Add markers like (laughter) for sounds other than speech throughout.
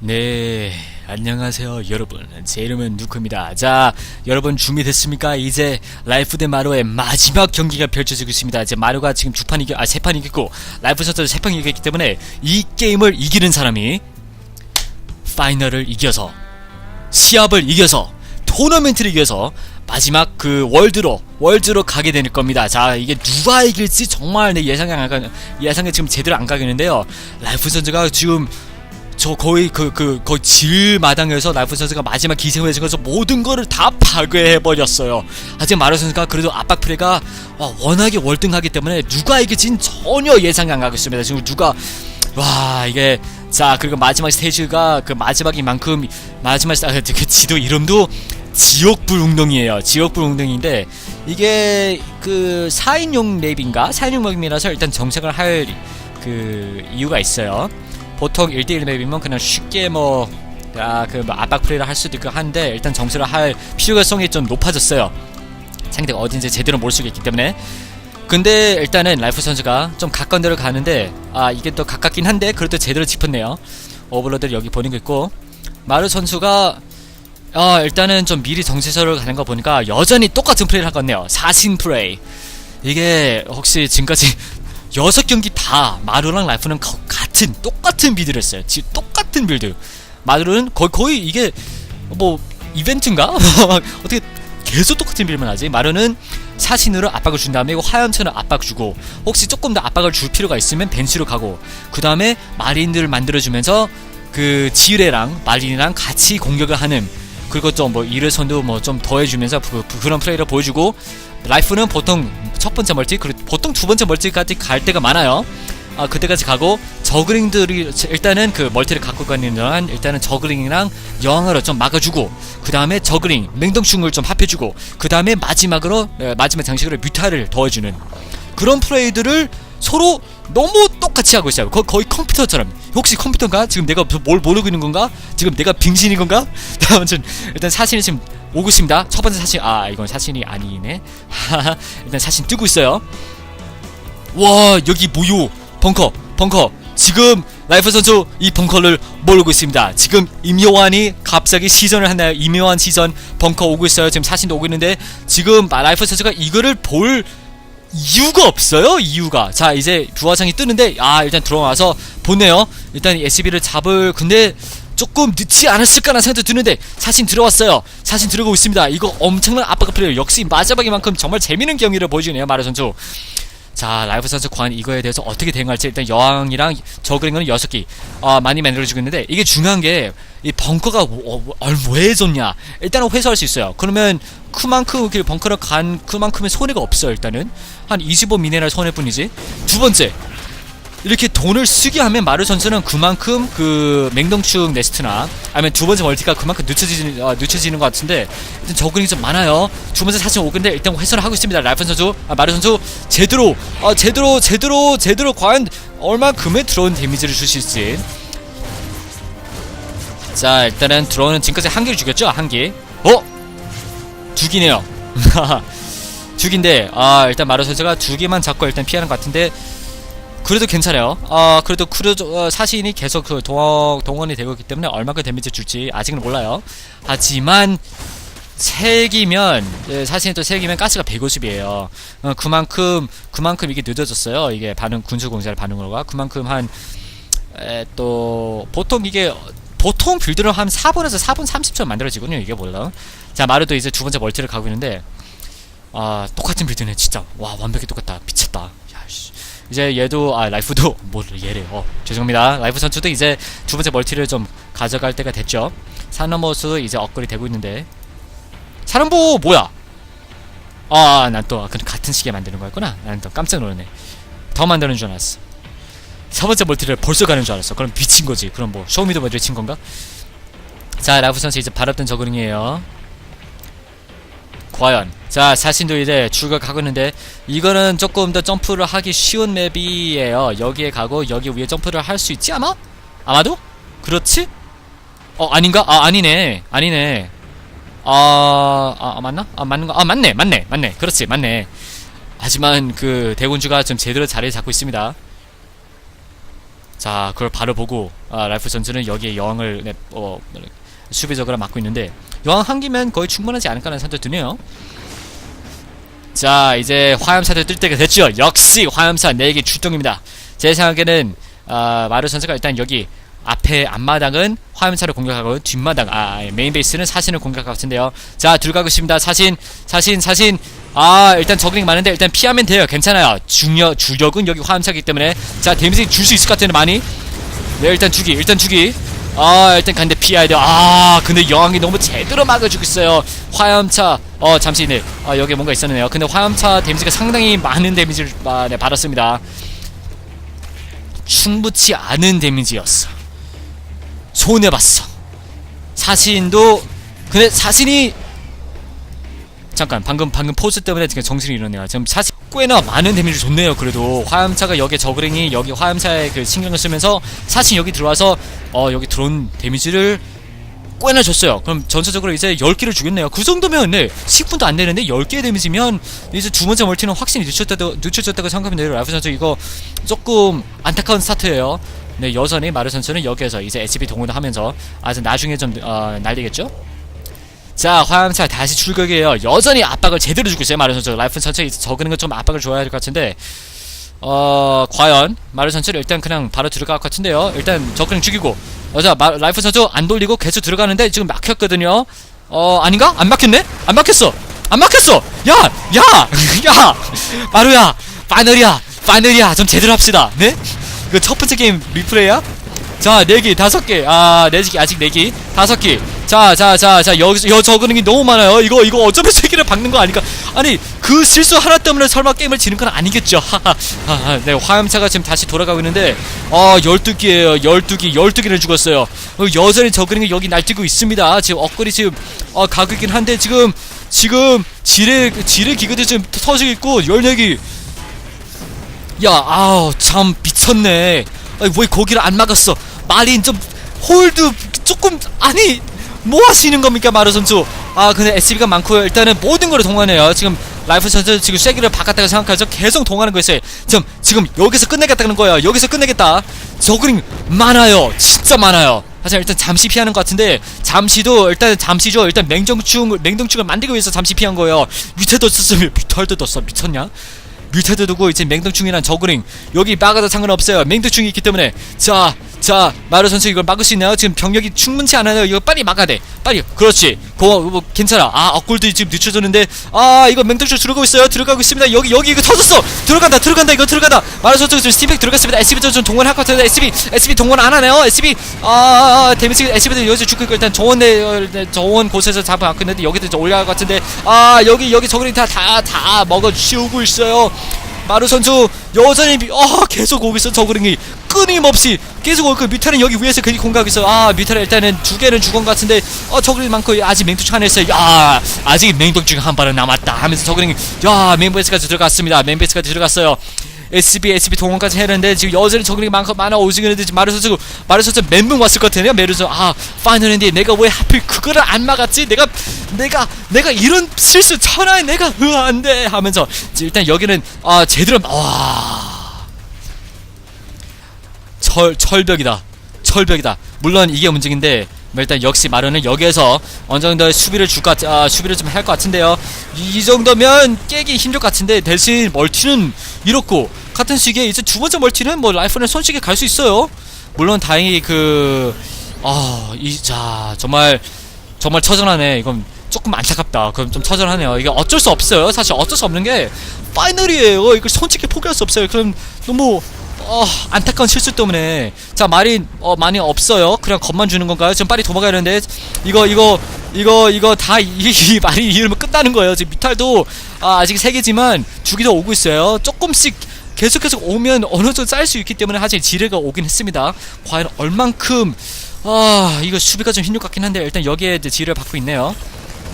네, 안녕하세요, 여러분. 제 이름은 누크입니다. 자, 여러분 준비됐습니까? 이제 라이프 대 마루의 마지막 경기가 펼쳐지고 있습니다. 이제 마루가 지금 두 판 이겨, 아, 세 판 이겼고, 라이프 선수 세판 이겼기 때문에 이 게임을 이기는 사람이 파이널을 이겨서, 시합을 이겨서, 토너멘트를 이겨서, 마지막 그 월드로 월드로 가게 될 겁니다. 자 이게 누가 이길지 정말 내 예상이 안 가, 예상이 지금 제대로 안 가겠는데요. 라이프 선수가 지금 저 거의 그, 그, 거의 질 마당에서 라이프 선수가 마지막 해서 모든 거를 다 파괴해버렸어요. 하지만 마루 선수가 그래도 압박 플레이가 와, 워낙에 월등하기 때문에 누가 이길진 전혀 예상이 안 가겠습니다. 지금 누가, 와, 이게, 자, 그리고 마지막 스테이지가 그 마지막인 만큼, 마지막, 아, 그 지도 이름도 지옥불 웅덩이에요. 지옥불 웅덩이인데, 이게 그 4인용 랩인가? 4인용 맵이라서 일단 정색을 할 그 이유가 있어요. 보통 1대1 맵이면 그냥 쉽게 뭐, 아, 그, 뭐 압박 플레이를 할 수도 있고 한데, 일단 정수를 할 필요성이 좀 높아졌어요. 상대가 어딘지 제대로 모를 수가 있기 때문에. 근데 일단은 라이프 선수가 좀 가까운 데로 가는데, 아, 이게 또 가깝긴 한데, 그래도 제대로 짚었네요. 오버로드를 여기 보는 거 있고, 마루 선수가, 아, 일단은 좀 미리 정세서를 가는 거 보니까 여전히 똑같은 플레이를 할 것 같네요. 사신 플레이. 이게 혹시 지금까지 여섯 경기 다 마루랑 라이프는 거- 같은 똑같은 빌드를 했어요. 지 똑같은 빌드. 마루는 거의 거의 이게 뭐 이벤트인가? (laughs) 어떻게 계속 똑같은 빌드만 하지? 마루는 사신으로 압박을 준 다음에 화염처럼 압박 주고 혹시 조금 더 압박을 줄 필요가 있으면 벤시로 가고 그 다음에 마린들을 만들어주면서 그 지뢰랑 마린이랑 같이 공격을 하는 그리고 좀 뭐 이르선도 뭐 좀 더해주면서 그, 그- 그런 플레이를 보여주고 라이프는 보통 첫 번째 멀티 그리고 보통 두 번째 멀티까지 갈 때가 많아요. 아 그때까지 가고 저그링들이 일단은 그 멀티를 갖고 가는 동안 일단은 저그링이랑 여왕으로 좀 막아주고 그 다음에 저그링 맹동충을 좀 합해주고 그 다음에 마지막으로 에, 마지막 장식으로 뮤타를 더해주는 그런 플레이들을 서로 너무 똑같이 하고 있어요. 거, 거의 컴퓨터처럼. 혹시 컴퓨터인가? 지금 내가 뭘 모르고 있는 건가? 지금 내가 빙신인 건가? (laughs) 아무튼 일단 사진이 지금 오고 있습니다. 첫 번째 사진 아 이건 사진이 아니네. (laughs) 일단 사진 뜨고 있어요. 와 여기 뭐요? 벙커 벙커 지금 라이프 선수 이 벙커를 모르고 있습니다. 지금 임요환이 갑자기 시전을 하나요? 임요환 시전 벙커 오고 있어요. 지금 사진도 오고 있는데 지금 라이프 선수가 이거를 볼 이유가 없어요 이유가. 자 이제 부화장이 뜨는데 아 일단 들어와서 보네요. 일단 SCB를 잡을 근데 조금 늦지 않았을까라는 생각도 드는데 사신 들어왔어요. 사신 들어오고 있습니다. 이거 엄청난 압박 플레이 역시 마지막이만큼 정말 재밌는 경기를 보여주네요 마르 선수 자 라이프 선수 과연 이거에 대해서 어떻게 대응할지 일단 여왕이랑 저그링은 여섯 개 아, 많이 만들어주고 있는데 이게 중요한 게 이 벙커가 뭐, 어, 어, 왜 좋냐. 일단은 회수할 수 있어요. 그러면 그만큼 그 벙커를 간 그만큼의 손해가 없어요 일단은. 한 25 미네랄 손해뿐이지. 두 번째 이렇게 돈을 쓰게 하면 마르 선수는 그만큼 그 맹동충 네스트나 아니면 두 번째 멀티가 그만큼 늦춰지는 아, 늦춰지는 것 같은데 일단 적응이 좀 많아요. 두 번째 사실 오근데 일단 회선을 하고 있습니다. 라이프 선수, 아, 마르 선수 제대로 아, 제대로 제대로 제대로 과연 얼마큼의 들어온 데미지를 있을지. 자 일단은 들어오는 지금까지 한 개를 죽였죠 한 개. 어? 두 개네요. 두 개인데 아 일단 마르 선수가 두 개만 잡고 일단 피하는 것 같은데 그래도 괜찮아요. 아 그래도 크루즈 어, 사신이 계속 그 동원, 동원이 되고 있기 때문에 얼마큼 데미지 줄지 아직은 몰라요. 하지만 세기면 예, 사신이 또 세기면 가스가 150이에요. 어, 그만큼 그만큼 이게 늦어졌어요. 이게 반응 군수 공사를 반응으로가 그만큼 한또 보통 이게 보통 빌드를 한 4분에서 4분 30초 만들어지거든요. 이게 몰라. 자 마루도 이제 두 번째 멀티를 가고 있는데 아 똑같은 빌드네 진짜 와 완벽히 똑같다 미쳤다. 야씨. 이제 얘도 아 라이프도 (laughs) 뭐 얘래 어 죄송합니다. 라이프 선수도 이제 두 번째 멀티를 좀 가져갈 때가 됐죠. 사너머스 이제 업글이 되고 있는데. 사람보 뭐야? 아 난 또 같은 시기에 만드는 거였구나. 나는 또 깜짝 놀랐네. 더 만드는 줄 알았어. 세 번째 멀티를 벌써 가는 줄 알았어. 그럼 미친 거지. 그럼 뭐 쇼미더머니를 친 건가? 자 라이프 선수 이제 바랐던 저그링이에요 과연 자 자신도 이제 출격하고 있는데 이거는 조금 더 점프를 하기 쉬운 맵이에요 여기에 가고 여기 위에 점프를 할 수 있지 아마? 아마도? 그렇지? 어 아닌가? 아 아니네 아니네 아, 아, 아, 맞나? 아 맞는 거? 아 맞네 맞네 맞네 그렇지 맞네 하지만 그 대군주가 좀 제대로 자리를 잡고 있습니다 자 그걸 바로 보고 아, 라이프 선수는 여기에 여왕을 네, 어, 수비적으로 맡고 있는데 여왕 한 기면 거의 충분하지 않을까라는 생각도 드네요. 자 이제 화염사를 뜰 때가 됐죠. 역시 화염사 4개 출동입니다. 제 생각에는 아, 마루 선수가 일단 여기 앞에 앞마당은 화염차를 공격하고 뒷마당 아 예, 메인 베이스는 사신을 공격할 것 같은데요. 자 들어가고 있습니다. 사신 사신 사신 아 일단 저그링 많은데 일단 피하면 돼요. 괜찮아요. 중력 주력은 여기 화염차기 때문에 자 데미지 줄 수 있을 것 같은데 많이 네 일단 주기 일단 주기 아 일단 간데 피해야 돼요. 아 근데 여왕이 너무 제대로 막아주고 있어요. 화염차 어 잠시 네. 아, 여기 뭔가 있었네요. 근데 화염차 데미지가 상당히 많은 데미지를 아, 네, 받았습니다. 충분치 않은 데미지였어. 손해봤어. 사신도 근데 사신이 잠깐 방금 방금 포즈 때문에 지금 정신이 잃었네요. 지금 사실 꽤나 많은 데미지를 줬네요. 그래도 화염차가 여기 저그링이 여기 화염차에 그 신경을 쓰면서 사실 여기 들어와서 어 여기 들어온 데미지를 꽤나 줬어요. 그럼 전체적으로 이제 10개를 주겠네요. 그 정도면 네 10분도 안 되는데 10개의 데미지면 이제 두 번째 멀티는 확실히 늦췄다고 늦춰졌다고 생각하면 돼요. 라이프 선수 이거 조금 안타까운 스타트예요. 네 여전히 마르 선수는 여기에서 이제 SB 동원을 하면서 아주 나중에 좀 어, 날리겠죠. 자 화염차 다시 출격이에요. 여전히 압박을 제대로 주고 있어요 마ル선수. 라이프 선수 적은 건 좀 압박을 줘야 될 것 같은데 어 과연 마ル선수를 일단 그냥 바로 들어갈 것 같은데요. 일단 적그냥 죽이고 어자 라이프 선수 안 돌리고 계속 들어가는데 지금 막혔거든요. 어 아닌가? 안 막혔네? 안 막혔어. 안 막혔어. 야 야 야 (laughs) 마루야 파이널이야 파이널이야. 좀 제대로 합시다. 네? 이거 첫 번째 게임 리플레이야? 자, 네 개, 다섯 개. 아, 네 개, 아직 네 개. 다섯 개. 자, 자, 자, 자, 여기서, 여, 적은 게 너무 많아요. 이거, 이거 어쩌면 세 개를 박는 거 아닐까? 아니, 그 실수 하나 때문에 설마 게임을 지는 건 아니겠죠. 하하. 네, 화염차가 지금 다시 돌아가고 있는데, 어, 12개에요. 12개, 12개를 죽었어요. 어, 여전히 적은 게 여기 날뛰고 있습니다. 지금 엇거리 지금, 어, 가고 있긴 한데, 지금, 지금, 지뢰, 지뢰 기계도 지금 터지고 있고, 14개. 야, 아우, 참, 미쳤네. 아니, 왜 거기를 안 막았어? 마린 좀 홀드 조금 아니 뭐 하시는 겁니까 마루 선수? 아 근데 SB가 많고요. 일단은 모든 걸 동원해요. 지금 라이프 선수 지금 쐐기를 바꿨다고 생각하죠. 계속 동원하는 거였어요. 지금 지금 여기서 끝내겠다는 거예요. 여기서 끝내겠다. 저그링 많아요. 진짜 많아요. 하지만 일단 잠시 피하는 것 같은데 잠시도 일단 잠시죠. 일단 맹정충 맹정충을 만들기 위해서 잠시 피한 거예요. 밑에도 썼으면 뮤탈도 떴어. 미쳤냐? 뮤테도 두고 이제 맹독충이란 저그링 여기 막아도 상관없어요 맹독충이 있기 때문에 자자 마루 선수 이걸 막을 수 있나요? 지금 병력이 충분치 않아요. 이거 빨리 막아야 돼. 빨리. 그렇지. 고 뭐, 괜찮아. 아 업골도 지금 늦춰졌는데 아 이거 맹독충 들어가고 있어요. 들어가고 있습니다. 여기 여기 이거 터졌어. 들어간다 들어간다 이거 들어간다. 마루 선수 지금 스팀백 들어갔습니다. SB 좀 동원할 것 같은데 SB SB 동원 안 하네요? SB 아, 아, 아 데미지 SB도 여기서 죽고 있고 일단 저원 내 저원 곳에서 잡아갖고 있는데 여기도 올라갈 것 같은데 아 여기 여기 저그링 다다 다 먹어 치우고 있어요 마루 선수 여전히 미- 어 계속 있어 저그링이. 끊임없이 계속 오고 뮤타는 여기 위에서 그리 있어. 아 뮤타는 일단은 두 개는 죽은 것 같은데 어 저그링 많고 아직 맹독충 하나 있어요. 야 아직 맹독충 한 발은 남았다 하면서 저그링이 야 맹베이스까지 들어갔습니다. 맹베이스까지 들어갔어요 SB, SB 동원까지 했는데 지금 여전히 저그링이 많고 많아 오지근데 지금 마루 선수 마루 선수 멘붕 왔을 것 같아요 선수 아 파이널인데 내가 왜 하필 그거를 안 막았지 내가 내가 내가 이런 실수 천하에 내가 으 안돼 하면서 일단 여기는 아 제대로 와 철, 철벽이다. 철벽이다. 물론 이게 문제인데 뭐 일단 역시 마루는 여기에서 어느 정도 수비를 줄까 아, 수비를 좀 할 것 같은데요. 이, 이 정도면 깨기 힘들 것 같은데 대신 멀티는 이렇고 같은 시기에 이제 두 번째 멀티는 뭐 라이프는 손쉽게 갈 수 있어요. 물론 다행히 그 아, 이 자, 정말 정말 처절하네. 이건 조금 안타깝다. 그럼 좀 처절하네요. 이게 어쩔 수 없어요. 사실 어쩔 수 없는 게 파이널이에요. 이걸 솔직히 포기할 수 없어요. 그럼 너무 어, 안타까운 실수 때문에 자 말이 어, 많이 없어요. 그냥 겁만 주는 건가요? 지금 빨리 도망가야 되는데 이거 이거 이거 이거 다이 (laughs) 이 말이 이러면 끝나는 거예요. 지금 미탈도 아, 아직 세 개지만 주기도 오고 있어요. 조금씩 계속 계속 오면 어느 정도 쌓일 수 있기 때문에 사실 지뢰가 오긴 했습니다. 과연 얼만큼 아 이거 수비가 좀 힘들 것 같긴 한데 일단 여기에 지뢰를 받고 있네요.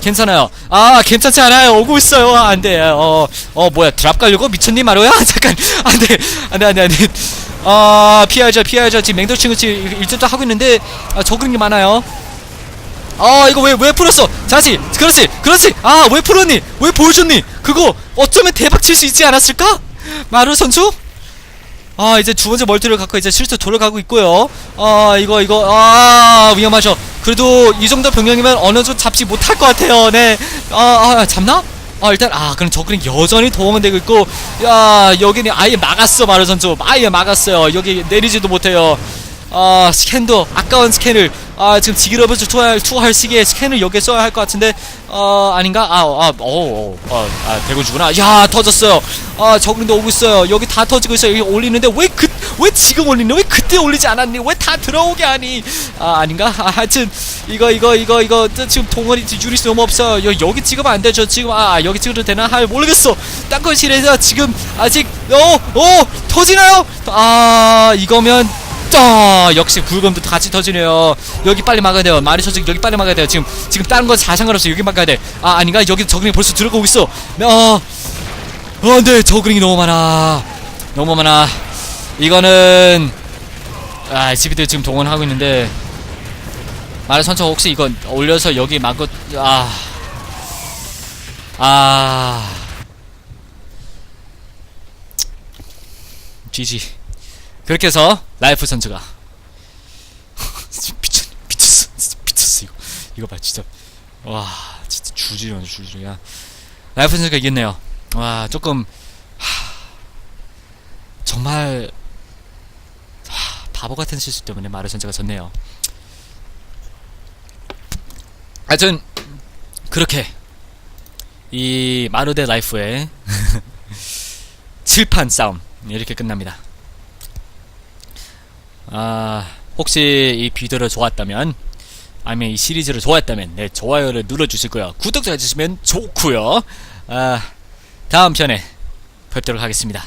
괜찮아요. 아, 괜찮지 않아요. 오고 있어요. 아, 안 돼. 어, 어, 뭐야. 드랍 가려고? 미쳤니, 마로야? (laughs) 잠깐. 안 돼. 안 돼, 안 돼, 안 돼. 아, 피해야죠, 피해야죠. 지금 맹독충을 지금 일전도 하고 있는데, 아, 게 많아요. 아, 이거 왜, 왜 풀었어? 자시, 그렇지, 그렇지. 아, 왜 풀었니? 왜 보여줬니? 그거 어쩌면 대박 칠 수 있지 않았을까? 마루 선수? 아 이제 두 번째 멀티를 갖고 이제 실수 돌아가고 있고요 아 이거 이거 아 위험하죠 그래도 이 정도 병력이면 어느 정도 잡지 못할 것 같아요. 네 아 아, 잡나? 아 일단 아 그럼 저그는 여전히 도움은 되고 있고 야 여기는 아예 막았어 마루 선수 아예 막았어요. 여기 내리지도 못해요. 아 스캔도 아까운 스캔을 아 지금 지기러브스 투할 투할 시기에 스캔을 여기에 써야 할 것 같은데 어 아닌가? 아아어어 아, 대군주구나. 야 터졌어요. 아 저근도 오고 있어요. 여기 다 터지고 있어요. 여기 올리는데 왜 그 왜 지금 올리는 왜 그때 올리지 않았니 왜 다 들어오게 하니 아 아닌가 아, 하여튼 이거 이거 이거 이거 저 지금 동원이 유닛이 너무 없어요 여, 여기 찍으면 안 되죠 지금 아 여기 찍어도 되나 아 모르겠어 땅거실에서 지금 아직 어 어 터지나요 아 이거면 아, 역시 굴검도 같이 터지네요. 여기 빨리 막아야 돼요. 마리 소식 여기 빨리 막아야 돼요. 지금 지금 다른 건다 상관없어. 여기 막아야 돼. 아 아닌가? 여기 저그링 벌써 들어가고 있어. 어, 어, 네 저그링이 너무 많아. 너무 많아. 이거는 아 SB들 지금 동원하고 있는데 마리 선처 혹시 이거 올려서 여기 막고 아. 아. GG. 그렇게 해서 라이프 선수가 (laughs) 미쳤 미쳤어 미쳤어 이거 이거 봐 진짜 와 진짜 주지려 주지려 라이프 선수가 이겼네요 와 조금 하, 정말 하, 바보 같은 실수 때문에 마르 선수가 졌네요 하여튼 그렇게 이 마르 대 라이프의 (laughs) 칠판 싸움 이렇게 끝납니다 아, 혹시 이 비디오를 좋았다면, 아니면 이 시리즈를 좋아했다면, 네, 좋아요를 눌러주시고요. 구독도 해주시면 좋고요. 아, 다음 편에 뵙도록 하겠습니다.